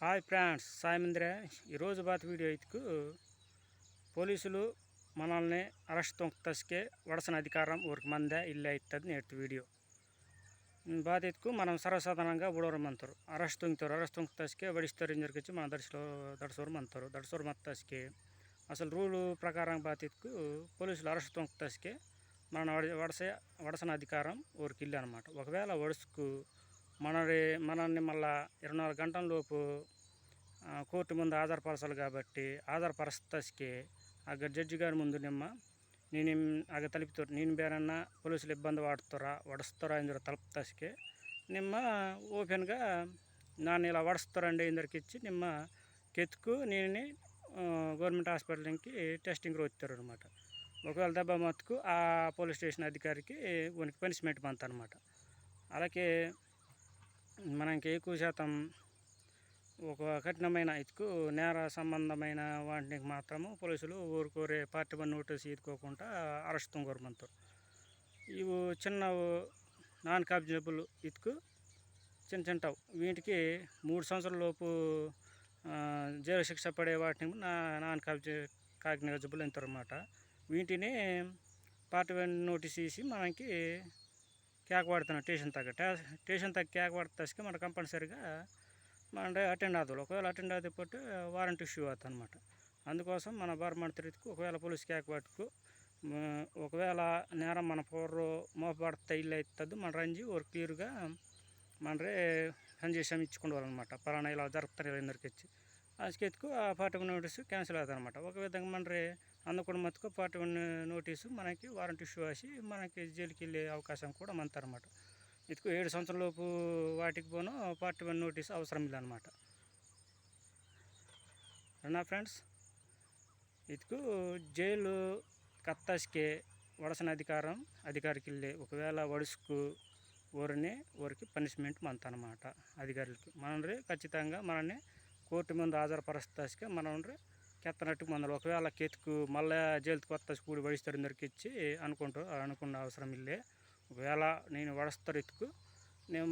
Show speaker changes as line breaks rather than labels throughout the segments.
Hi friends సాయమందిర. ఈరోజు బాత video ఇదికు పోలీసులు మనల్ని అరెస్ట్ తొంక్తస్కే వడసన అధికారం ఊరికి మందే ఇల్లు అవుతుంది నేటి వీడియో. బాత ఇతుకు మనం సర్వసాధారణంగా బుడవరం అంటారు అరెస్ట్ తొంగుతారు అరెస్ట్ తొంక్తస్కే వడిస్తారు ఇంజరికి మన దర్శలో దడసోరమంతారు అంటారు దడసోరం మత్తస్కే అసలు రూలు ప్రకారం బాత పోలీసులు అరెస్ట్ తొంక్తస్కే మన వడ- వడస వడసన అధికారం ఊరికి ఇల్లు అనమాట ఒకవేళ వడుసుకు మనది మనల్ని మళ్ళా ఇరవై నాలుగు గంటల లోపు కోర్టు ముందు ఆధారపరచాలి కాబట్టి ఆధారపరచకి ఆ జడ్జి గారి ముందు నిమ్మ నేను ఆగ తలుపుతో నేను పేరన్నా పోలీసులు ఇబ్బంది వాడుతారా వడస్తారా తలుపు తసికి నిమ్మ ఓపెన్గా నన్ను ఇలా వడస్తారండి ఇందరికి ఇచ్చి నిమ్మ కెత్తుకు నేను గవర్నమెంట్ హాస్పిటల్కి టెస్టింగ్ వచ్చారు అనమాట ఒకవేళ దెబ్బ మత్తుకు ఆ పోలీస్ స్టేషన్ అధికారికి ఉనికి పనిష్మెంట్ పంత అనమాట అలాగే మనకి ఎక్కువ శాతం ఒక కఠినమైన ఇటుకు నేర సంబంధమైన వాటికి మాత్రము పోలీసులు ఊరుకోరే పార్టీ వన్ నోటీస్ ఇదుకోకుండా అరెస్ట్ గవర్నమెంట్ ఇవి చిన్న నాన్ కాబ్జబుల్ ఇటుకు చిన్న చింటావు వీటికి మూడు సంవత్సరాల లోపు జైలు శిక్ష పడే వాటిని నా నాన్ కాబ్జ కాగ్నిజబుల్ అంటారు అనమాట వీటిని పార్టీ నోటీస్ ఇచ్చి మనకి కేక్ పడుతున్నాం ట్యూషన్ తగ్గ టే- స్టేషన్ తగ్గ కేక్ పడుతుంటే మన కంపల్సరిగా మన అటెండ్ అవుతాడు ఒకవేళ అటెండ్ అవుతే వారంటీ ఇష్యూ అవుతుంది అనమాట అందుకోసం మన బర్మణ తిరుగుతూ ఒకవేళ పోలీస్ కేక్ పట్టుకు ఒకవేళ నేరం మన పూర్వ మోపబడితే ఇల్లు అవుతుంది మన రంజి ఒక క్లియర్గా మనరే సందేశం ఇచ్చుకోవాలన్నమాట పలానా ఇలా జరుగుతారు అందరికి ఇచ్చి అసకెత్తుకు ఆ పార్టీ నోటీస్ నోటీసు క్యాన్సిల్ అవుతుంది అనమాట ఒక విధంగా మనరే అందుకున్న మతుకు పార్టీ వన్ నోటీసు మనకి వారంట్ ఇష్యూ వేసి మనకి జైలుకి వెళ్ళే అవకాశం కూడా మనతనమాట ఇదికు ఏడు సంవత్సరంలోపు వాటికి పోను పార్టీ వన్ నోటీస్ అవసరం లేదనమాట నా ఫ్రెండ్స్ ఇదికు జైలు కత్తాస్కే వడసన అధికారం అధికారికి వెళ్ళే ఒకవేళ వడుసుకు ఊరిని ఊరికి పనిష్మెంట్ మనతనమాట అధికారులకి. మనరే ఖచ్చితంగా మనల్ని కోర్టు ముందు ఆధారపరుస్తు మనం రే కెత్తనట్టు మన ఒకవేళ కేతుకు మళ్ళీ జైలుకి కొత్త కూడి వడిస్తారు ఇందరికి ఇచ్చి అనుకుంటూ అనుకున్న అవసరం ఇల్లే. ఒకవేళ నేను వడస్తారు ఎత్తుకు నేను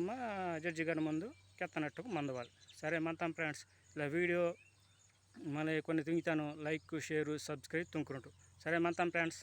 జడ్జి గారి ముందు కెత్తనట్టుకు మందవాలి సరే మంతాం ఫ్రెండ్స్ ఇలా వీడియో మళ్ళీ కొన్ని తింగుతాను. లైక్ షేరు సబ్స్క్రైబ్ తుంకుంటు సరే మంతాం ఫ్రెండ్స్.